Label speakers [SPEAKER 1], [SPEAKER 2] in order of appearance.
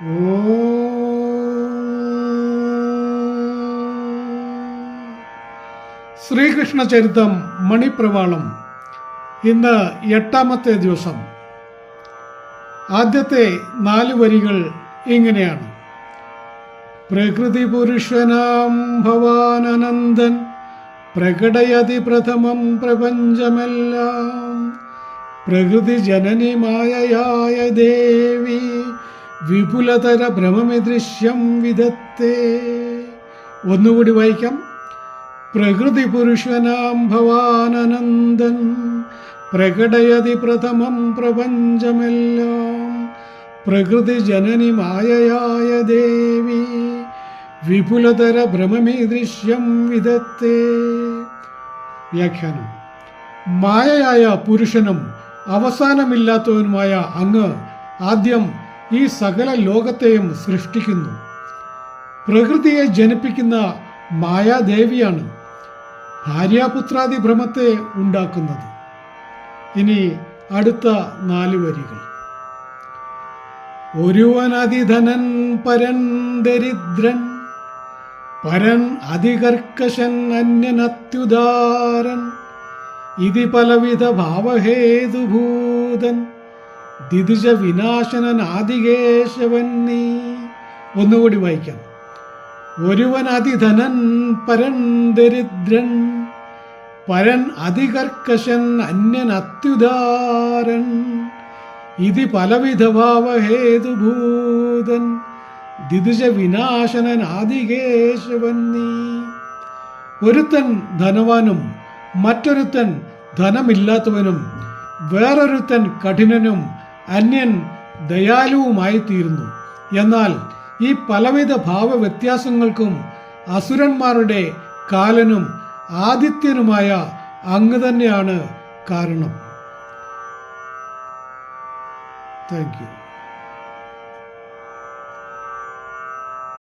[SPEAKER 1] ശ്രീകൃഷ്ണ ചരിത്രം മണിപ്രവാളം. ഇന്ന് എട്ടാമത്തെ ദിവസം. ആദ്യത്തെ നാല് വരികൾ ഇങ്ങനെയാണ്. പ്രകൃതി പുരുഷനാം ഭവാനനന്ദൻ പ്രകടയതി പ്രഥമം പ്രപഞ്ചമെല്ലാം. പ്രകൃതി ജനനി മായയായ ദേവി വിപുലതര ഭ്രമമിദൃശ്യം വിധത്തെ ഒന്നുകൂടി വായിക്കാം. പ്രകൃതി പുരുഷനാം ഭവാനനന്ദൻ പ്രകടയതി പ്രഥമം പ്രപഞ്ചമെല്ലാം. പ്രകൃതി ജനനി മായയായ ദേവി വിപുലതര ഭ്രമമീദൃശ്യം വിധത്തെ വ്യാഖ്യാനം. മായയായ പുരുഷനും അവസാനമില്ലാത്തവനുമായ അങ്ങ് ആദ്യം ഈ സകല ലോകത്തെയും സൃഷ്ടിക്കുന്നു. പ്രകൃതിയെ ജനിപ്പിക്കുന്ന മായാദേവിയാണ് ഭാര്യാപുത്രാദി ഭ്രമത്തെ ഉണ്ടാക്കുന്നത്. ഇനി അടുത്ത നാല് വരികൾ. ഒരുവനതിധനൻ പരൻ ദരിദ്രൻ പരൻ അതികർക്കശൻ അന്യനത്യുദാരൻ ഇതി പലവിധ ഭാവഹേതുഭൂതൻ. ദിദിജ വിനാശനൻ ആദികേശവൻ നീ ഒന്നുകൂടി വായിക്കാം. ഒരുവൻ അതിധനൻ പരൻ ദരിദ്രൻ പരൻ അതികർക്കശൻ അന്യൻ അത്യുദാരൻ. ഇതി പലവിധ ഭാവഹേതുഭൂതൻ ദിദിജ വിനാശനൻ ആദികേശവൻ നീ ഒരുത്തൻ ധനവാനും മറ്റൊരുത്തൻ ധനമില്ലാത്തവനും വേറൊരുത്തൻ കഠിനനും അന്യൻ ദയാലുവുമായിത്തീരുന്നു. എന്നാൽ ഈ പലവിധ ഭാവ ഭാവവ്യത്യാസങ്ങൾക്കും അസുരന്മാരുടെ കാലനും ആദിത്യനുമായ അങ്ങ് തന്നെയാണ് കാരണം. Thank you